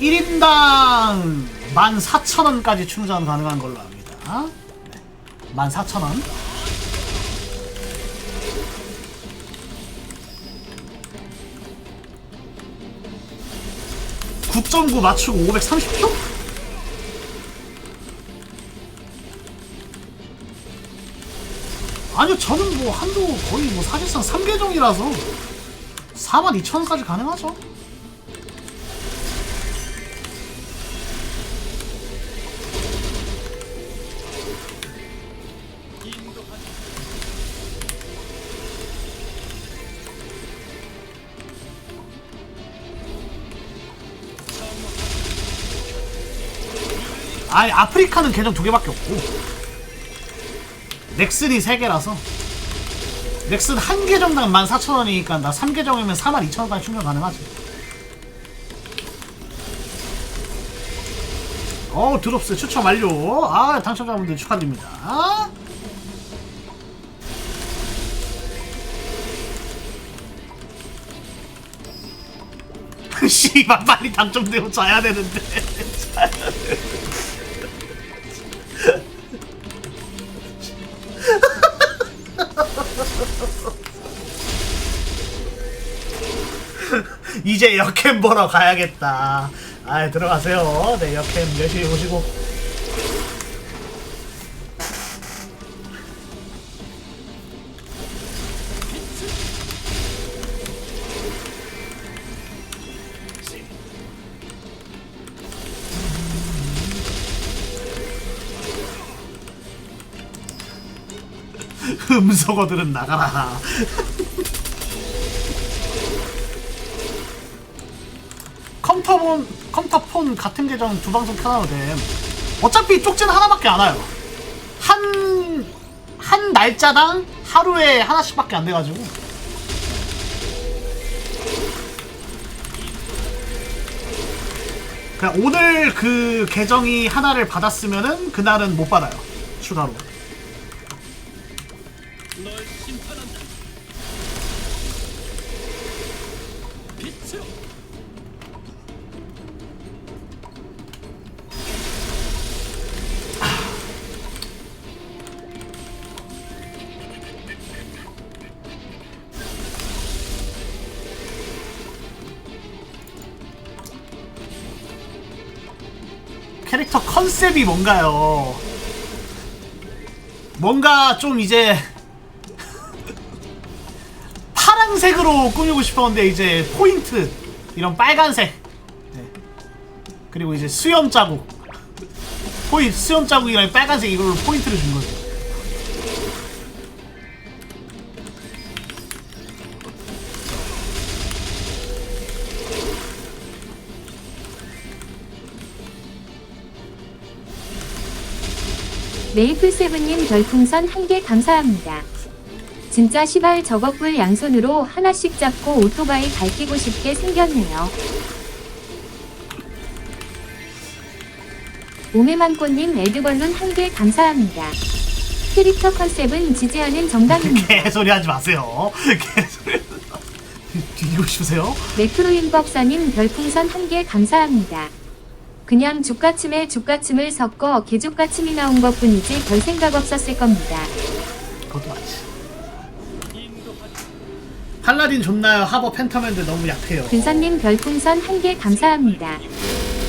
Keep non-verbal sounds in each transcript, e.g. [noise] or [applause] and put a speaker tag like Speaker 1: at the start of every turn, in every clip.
Speaker 1: 1인당 14,000원까지 충전 가능한 걸로 압니다. 네. 14,000원. (9.9) 맞추고 (530표) 아니요 저는 뭐 한도 거의 뭐 사실상 3계정이라서 42,000원까지 가능하죠 아니 아프리카는 계정 두 개밖에 없고. 넥슨이 세 개라서. 넥슨 한 계정당 14,000원이니까 나 3계정이면 42,000원까지 충전 가능하지. 어우 드롭스 추첨 완료. 아 당첨자분들 축하드립니다. [laughs] 씨발 빨리 당첨되고 자야 되는데 [laughs] 이제 역캠 보러 가야겠다. 아 들어가세요. 네 역캠 열심히 보시고. [laughs] 음성어들은 나가라. [laughs] 컴퓨터폰, 컴퓨터폰 같은 계정 두 방송 켜놔도 됨. 어차피 쪽지는 하나밖에 안 와요. 한, 한 날짜당 하루에 하나씩밖에 안 돼가지고. 그냥 오늘 그 계정이 하나를 받았으면은 그날은 못 받아요. 추가로. 캐릭터 컨셉이 뭔가요? 뭔가 좀 이제 [laughs] 파란색으로 꾸미고 싶었는데 이제 포인트 이런 빨간색 네. 그리고 이제 수염 자국 포인트 수염 자국이랑 빨간색 이걸로 포인트를 준 거죠.
Speaker 2: 메이플세븐님 별풍선 한 개 감사합니다. 진짜 시발 저거뿔 양손으로 하나씩 잡고 오토바이 밝히고 싶게 생겼네요. 오메만꽃님 레드벌룬 한 개 감사합니다. 캐릭터 컨셉은 지지하는 정답입니다. [laughs]
Speaker 1: 개소리 하지 마세요. 개소리. 뒤지고 싶으세요?
Speaker 2: 매크로인 법사님 별풍선 한 개 감사합니다. 그냥 죽가침에 죽가침을 섞어 개죽가침이 나온 것 뿐이지 별 생각 없었을 겁니다.
Speaker 1: 그것도 맞지. 팔라딘 좋나요? 하버 펜타맨들 너무 약해요.
Speaker 2: 근사님 별풍선 한 개 감사합니다.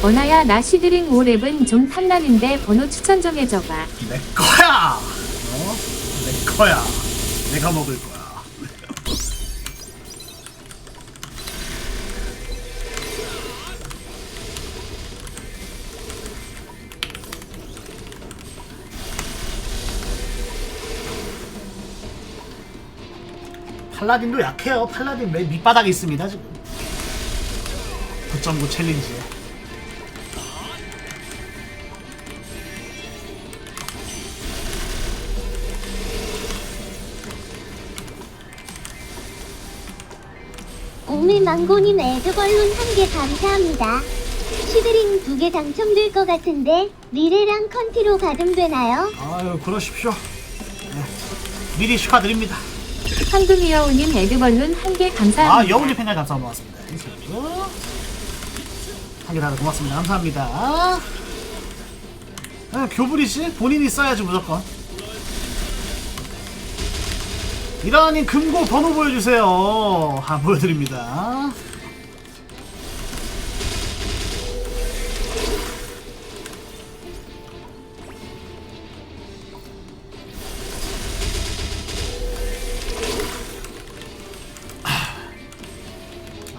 Speaker 2: 원아야 나 시드링 5랩은 좀 탐나는데 번호 추천 좀 해줘봐.
Speaker 1: 내 거야. 어? 내 거야. 내가 먹을 거 팔라딘도 약해요. 팔라딘 맨 밑바닥에 있습니다 지금. 9.9 챌린지에.
Speaker 3: 오밀망고님 에드벌룬 한 개 감사합니다. 시드링 두 개 당첨될 것 같은데 미래랑 컨티로 받으면 되나요?
Speaker 1: 아유 그러십시오. 네. 미리 축하드립니다.
Speaker 2: 황금이여우님 에드벌룬 한 개 감사합니다.
Speaker 1: 아 여운이 팬가 감사합니다. 고맙습니다. 한개 달아 고맙습니다. 감사합니다. 아, 교불이씨 본인이 써야지 무조건. 이란인 금고 번호 보여주세요. 아 보여드립니다.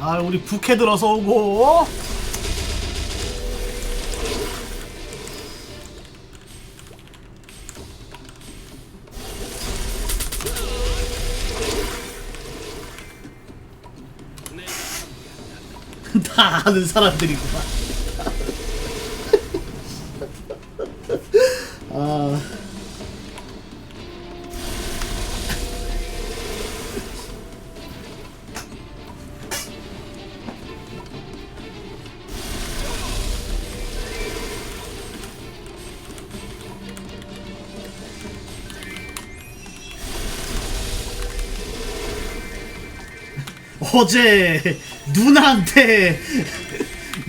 Speaker 1: 아 우리 부캐 들어서 오고. [laughs] 다 아는 사람들이구만 어제 누나한테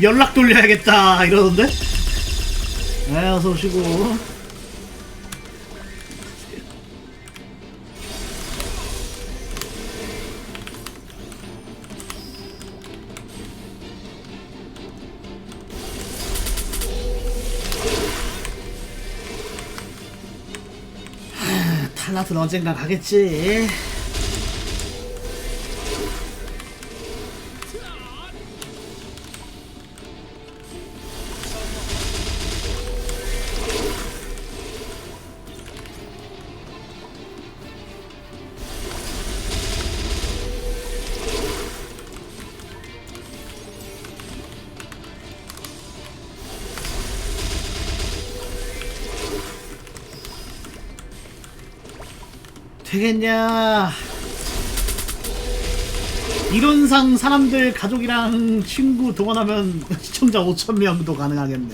Speaker 1: 연락 돌려야겠다 이러던데? 네 어서 오시고 하, 탈라트는 언젠가 가겠지 되겠냐? 이론상 사람들 가족이랑 친구 동원하면 [laughs] 시청자 5천명도 가능하겠네. [laughs]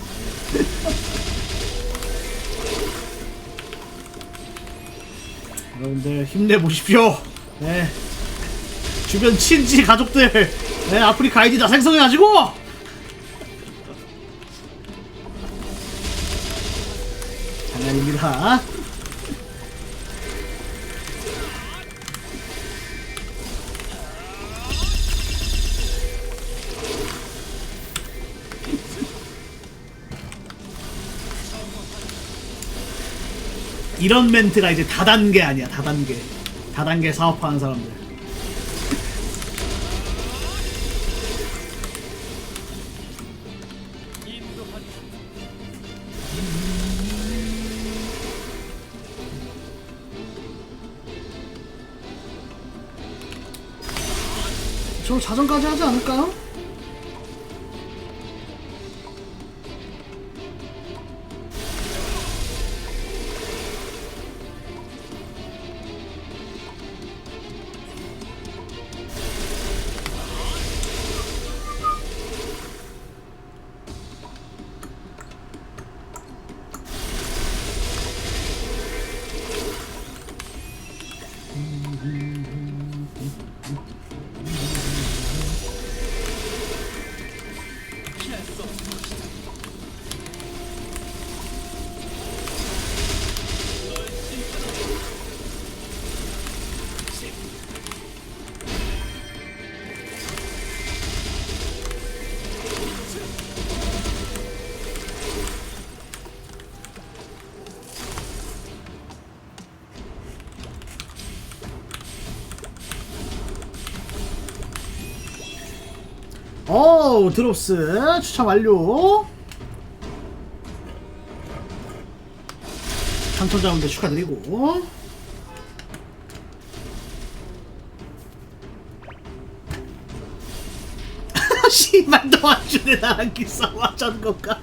Speaker 1: 여러분들 힘내보십시오. 네. 주변 친지 가족들 네, 아프리카 아이디 다 생성해가지고! 장난입니다 이런 멘트가 이제 다단계 아니야 다단계 다단계 사업하는 사람들 저 자전까지 하지 않을까요? 어우 드롭스. 추천 완료. 당첨자분들 축하드리고. [laughs] 씨발 도와주네 나랑 하자는 건가